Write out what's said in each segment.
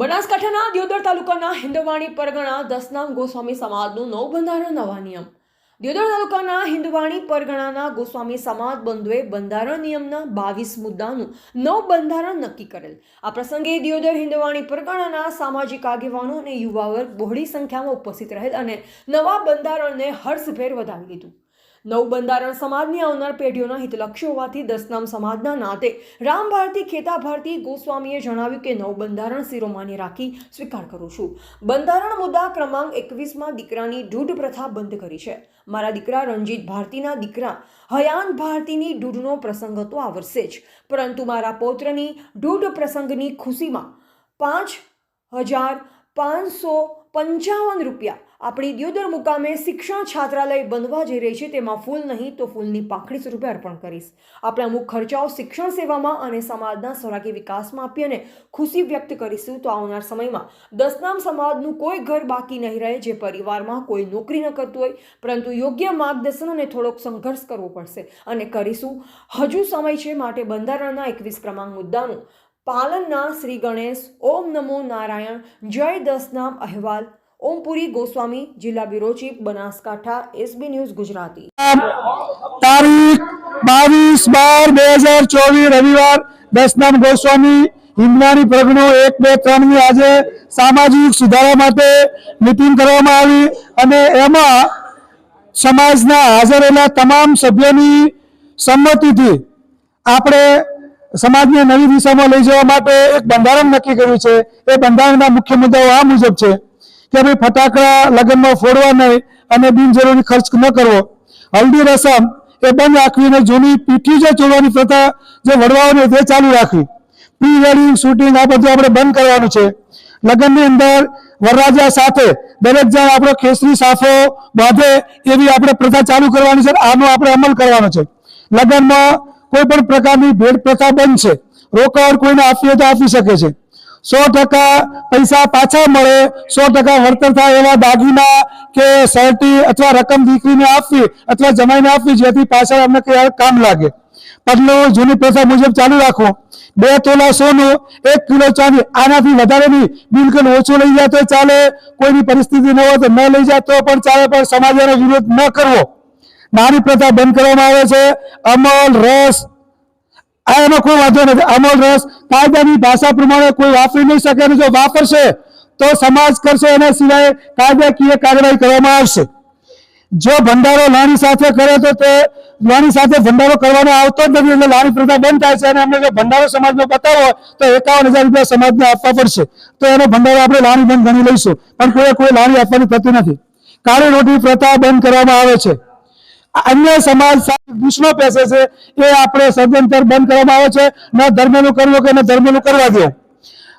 બનાસકાંઠાના દિયોદર તાલુકાના હિંદવાણી પરગણા દસનામ ગોસ્વામી સમાજનું નવ બંધારણ નવા નિયમ. દિયોદર તાલુકાના હિંદવાણી પરગણાના ગોસ્વામી સમાજ બંધુએ બંધારણ નિયમના બાવીસ મુદ્દાનું નવ બંધારણ નક્કી કરેલ. આ પ્રસંગે દિયોદર હિંદવાણી પરગણાના સામાજિક આગેવાનો અને યુવા વર્ગ બહોળી સંખ્યામાં ઉપસ્થિત રહેલ અને નવા બંધારણને હર્ષભેર વધાવી લીધું. નવ બંધારણ સમાજની આવનાર પેઢીઓના હિતલક્ષી હોવાથી દસનામ સમાજના નાતે રામ ભારતી, ખેતા ભારતી ગોસ્વામીએ જણાવ્યું કે નવ બંધારણ શિરોમાન્ય રાખી સ્વીકાર કરું છું. બંધારણ મુદ્દા ક્રમાંક એકવીસમાં દીકરાની ઢૂઢ પ્રથા બંધ કરી છે. મારા દીકરા રણજીત ભારતીના દીકરા હયાન ભારતીની ઢૂઢનો પ્રસંગ હતો આ વર્ષે જ. પરંતુ મારા પૌત્રની ઢૂઢ પ્રસંગની ખુશીમાં પાંચ હજાર પાંચસો પંચાવન રૂપિયા. આપણી દિયોદર મુકામે શિક્ષણ છાત્રાલય બનવા જઈ રહી છે. તેમાં ફૂલ નહીં તો ફૂલની પાંખડી સ્વરૂપે અર્પણ કરીશ. આપણે અમુક ખર્ચાઓ શિક્ષણ સેવામાં અને સમાજના સૌરાકી વિકાસમાં આપી અને ખુશી વ્યક્ત કરીશું તો આવનાર સમયમાં દસનામ સમાજનું કોઈ ઘર બાકી નહીં રહે જે પરિવારમાં કોઈ નોકરી ન કરતું હોય. પરંતુ યોગ્ય માર્ગદર્શન અને થોડોક સંઘર્ષ કરવો પડશે. અને કરીશું. હજુ સમય છે માટે બંધારણના એકવીસ ક્રમાંક મુદ્દાનું. પાલનના શ્રી ગણેશ, ઓમ નમો નારાયણ, જય દસનામ અહેવાલ, ઓમપુરી ગોસ્વામી, જિલ્લા bureau chief, Banaskantha, SB news Gujarati. તારીખ બાવીસ બાર બે હજાર ચોવીસ રવિવાર દસનામ ગોસ્વામી, હિંદવાણી પ્રગણો એક, બે ત્રણની આજે સામાજિક સુધારા માટે મિટિંગ કરવામાં આવી અને એમાં સમાજના હાજરેલા તમામ સભ્યોની સંમતિથી આપણે સમાજને નવી દિશામાં લઈ જવા માટે એક બંધારણ નક્કી કર્યું છે. એ બંધારણના મુખ્ય મુદ્દાઓ આ મુજબ છે કે ભાઈ ફટાકડા લગ્નમાં ફોડવા નહીં અને બિનજરૂરી ખર્ચ ન કરવો. હલ્દી રસમ એ બંધ રાખવીને જૂની પીઠી જે ચોડવાની પ્રથા જે વડવાઓની તે ચાલુ રાખવી. પ્રી વેડિંગ, શૂટિંગ આ બધું આપણે બંધ કરવાનું છે. લગ્નની અંદર વરરાજા સાથે દરેક જણ આપણો કેસરી સાફો બાંધે એવી આપણે પ્રથા ચાલુ કરવાની છે આનો આપણે અમલ કરવાનો છે. લગ્નમાં કોઈ પણ પ્રકારની ભેટ પ્રથા બંધ છે, રોકડ કોઈને આપીએ તો આપી શકે છે. સો ટકા પૈસા પાછા મળે, સો ટકા વળતર થાય એવા દાગીના કે સર્ટી અથવા રકમ દીકરીને આપવી અથવા જમાઈને આપવી જેથી પાછળ અમને કઈ કામ લાગે. પગલું જૂની પ્રથા મુજબ ચાલુ રાખો. બે તોલા સોનું, એક કિલો ચાંદી, આનાથી વધારે નહીં, બિલકુલ ઓછું લઈ જાય તો ચાલે. કોઈની પરિસ્થિતિ ન હોય તો ન લઈ જાય તો પણ ચાલે, પણ સમાજનો વિરોધ ન કરવો. નાની પ્રથા બંધ કરવામાં આવે છે. અમલ રસ. આ એનો કોઈ વાંધો નથી. અમલ રસ. કાયદાની ભાષા પ્રમાણે કોઈ વાપરી નહીં શકે અને જો વાપરશે, તો સમાજ કરશે એના સિવાય કાયદાકીય કાર્યવાહી કરવામાં આવશે. જો ભંડારો લાણી સાથે કરે તો તે લાણી સાથે ભંડારો કરવાનો આવતો જ નથી એટલે લાણી પ્રથા બંધ થાય છે અને અમને જો ભંડારો સમાજનો બતાવો તો એકાવન હજાર રૂપિયા સમાજને આપવા પડશે. તો એનો ભંડારો આપણે લાણી બંધ ગણી લઈશું. પણ કોઈ કોઈ લાણી આપવાની થતી નથી. કાળી રોટી પ્રથા બંધ કરવામાં આવે છે. અન્ય સમાજ સાથે દુશ્મનો પેસે છે, એ આપણે સદંતર બંધ કરવામાં આવે છે. ન ધર્મનું કરવું કે ન ધર્મનું કરવા દો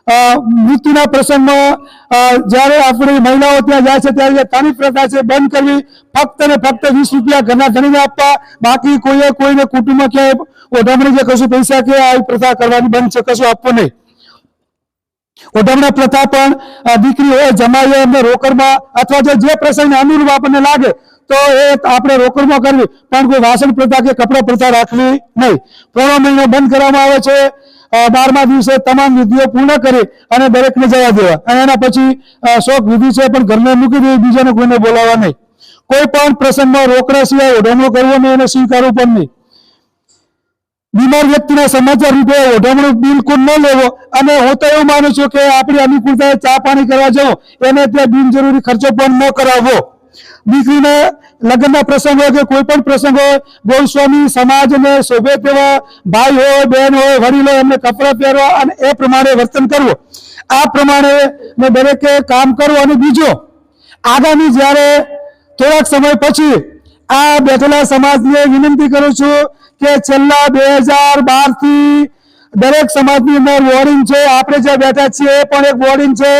મૃત્યુના પ્રસંગમાં જ્યારે આપણી મહિલાઓ ત્યાં જાય છે, ત્યારે જે પ્રથા છે, બંધ કરવી. ફક્ત ને ફક્ત વીસ રૂપિયા ઘરના ધણીને આપવા. બાકી કોઈએ કોઈને કુટુંબમાં ક્યાંય ઓઢામણી કે કશું પૈસા કે આવી પ્રથા કરવાની બંધ છે, કશું આપવું નહીં. ઓઢમણા પ્રથા પણ દીકરી હોય જમાઈ એમને રોકડમાં અથવા જો જે પ્રસંગને અનુરૂપ આપણને લાગે, તો એ આપણે રોકડમાં કરવી. પણ કોઈ વાસણ પ્રથા કે કપડા પ્રથા રાખવી નહીં. પૂર્ણ મહિનો બંધ કરવામાં આવે છે. બારમા દિવસે તમામ વિધિઓ પૂર્ણ કરી અને દરેકને જવા દેવા. અને એના પછી શોક વિધિ છે, પણ ઘરને મૂકી દેવી, બીજાને કોઈને બોલાવવા નહીં. કોઈ પણ પ્રસંગમાં રોકડા સિવાય ઓઢમણું કરવો નહીં અને સ્વીકારવું પણ નહીં. બીમાર વ્યક્તિના સમાચાર રૂપે ઓઢમણું બિલકુલ ન લેવો. અને હું તો એવું માનું છું કે આપણી અનુકૂળતાએ ચા પાણી કરવા જાઓ એને ત્યાં બિનજરૂરી ખર્ચો પણ ન કરાવવો. દીકરીને લગ્નના પ્રસંગ હોય કે કોઈ પણ પ્રસંગ હોય, ગોસ્વામી સમાજને શોભે તેવા ભાઈ હોય બહેન હોય, વડીલો એમને કપડાં પહેરવા અને એ પ્રમાણે વર્તન કરવું. આ પ્રમાણે મેં દરેકે કામ કરવું અને બીજો, આગામી જ્યારે થોડાક સમય પછી આ બેઠેલા સમાજને વિનંતી કરું છું કે છેલ્લા બે હજાર બારથી દરેક સમાજની અંદર બોર્ડિંગ છે. આપણે જે બેઠા છીએ એ પણ એક બોર્ડિંગ છે.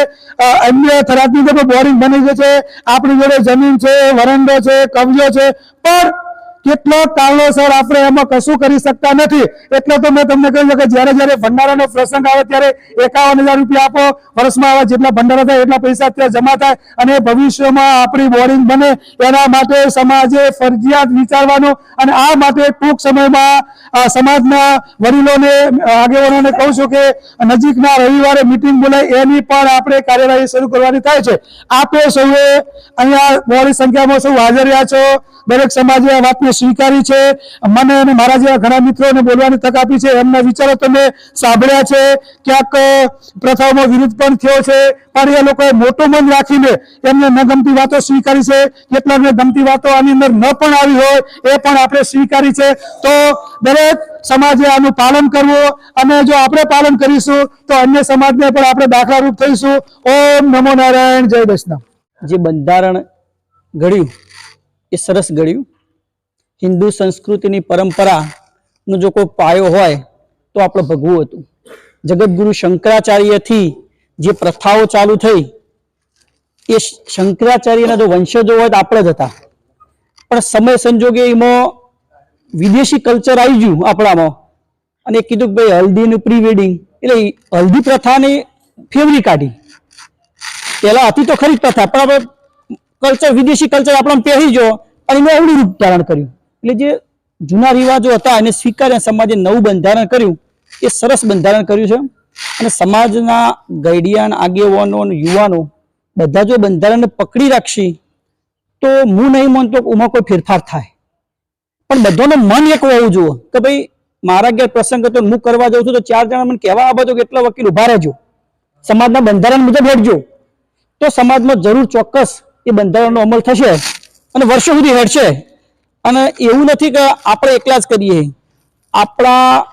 અન્ય થરાદની અંદર પણ બોર્ડિંગ બની ગયું છે. આપણી જોડે જમીન છે, વરંડો છે, કબજો છે. પણ કેટલાક કારણોસર આપણે એમાં કશું કરી શકતા નથી. એટલે તો મેં તમને કહ્યું કે જ્યારે જ્યારે ભંડારાનો પ્રસંગ આવે ત્યારે એકાવન હજાર રૂપિયા આપો. વર્ષમાં આવા જેટલા ભંડારા થાય એટલા પૈસા ત્યાં જમા થાય અને ભવિષ્યમાં આપણી બોરિંગ બને. એના માટે સમાજે ફરજિયાત વિચારવાનું અને આ માટે ટૂંક સમયમાં સમાજના વડીલોને આગેવાનોને કહું છું કે નજીકના રવિવારે મિટિંગ બોલાય, એની પણ આપણે કાર્યવાહી શરૂ કરવાની થાય છે. આપે સૌએ અહીંયા બહોળી સંખ્યામાં સૌ હાજર રહ્યા છો. દરેક સમાજે આ વાતને સ્વીકારી છે. મને અને મારા જેવા ઘણા મિત્રોને બોલવાની તક આપી છે. એમના વિચારો તમે સાંભળ્યા છે. ક્યાંક પ્રથાઓમાં વિરુદ્ધ પણ થયો છે. પણ એ લોકોએ મોટું મન રાખીને એમને ન ગમતી વાતો સ્વીકારી છે. કેટલાકને ગમતી વાતો આની અંદર ન પણ આવી હોય, એ પણ આપણે સ્વીકારી છે. તો દરેક સમાજે આનું પાલન કરવું. અને જો આપણે પાલન કરીશું, તો અન્ય સમાજને પણ આપણે દાખલારૂપ થઈશું. ઓમ નમો નારાયણ. જય વૈષ્ણવ. જે બંધારણ ઘડ્યું, એ સરસ ઘડ્યું. હિન્દુ સંસ્કૃતિની પરંપરાનો જો કોઈ પાયો હોય તો આપણે ભગવું હતું. જગતગુરુ શંકરાચાર્યથી જે પ્રથાઓ ચાલુ થઈ, એ શંકરાચાર્યના જો વંશજો હોય તો આપણે જ હતા. પણ સમય સંજોગે એમાં વિદેશી કલ્ચર આવી ગયું આપણામાં. અને કીધું કે ભાઈ હલ્દીનું પ્રી વેડિંગ. એટલે હલ્દી પ્રથાને ફેવરી કાઢી. પહેલાં હતી તો ખરી પ્રથા, પણ આપણે કલ્ચર, વિદેશી કલ્ચર આપણને પહેરી જો અને એનું અવળી રૂપ ધારણ કર્યું. એટલે જે જૂના રિવાજો હતા એને સ્વીકાર્યા સમાજે નવું બંધારણ કર્યું, એ સરસ બંધારણ કર્યું છે. અને સમાજના ગઈડિયાન આગેવાનો અને યુવાનો બધા જો બંધારણને પકડી રાખશી, તો હું નહીં માનતો ઉમાં કોઈ ફેરફાર થાય. પણ બધાનું મન એક હોવું જોઈએ કે ભાઈ, મારા ઘેર પ્રસંગ હતો હું કરવા જાઉં છું, તો ચાર જણા મને કહેવા આપો કે એટલા વકીલ ઊભા રહેજો. સમાજના બંધારણ મુજબ હેડજો. તો સમાજમાં જરૂર ચોક્કસ એ બંધારણનો અમલ થશે અને વર્ષો સુધી હેડશે. અને એવું નથી કે આપણે એકલા જ કરીએ. આપણા,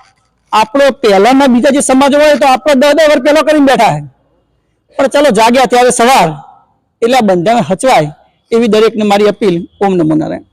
આપણો પહેલાના બીજા જે સમાજ હોય તો આપણે દસ દસ વર્ષ પહેલા કરીને બેઠા પણ ચાલો જાગ્યા ત્યારે સવાર. એટલે બંધારણ હચવાય એવી દરેકને મારી અપીલ. ઓમ નમો નારાયણ.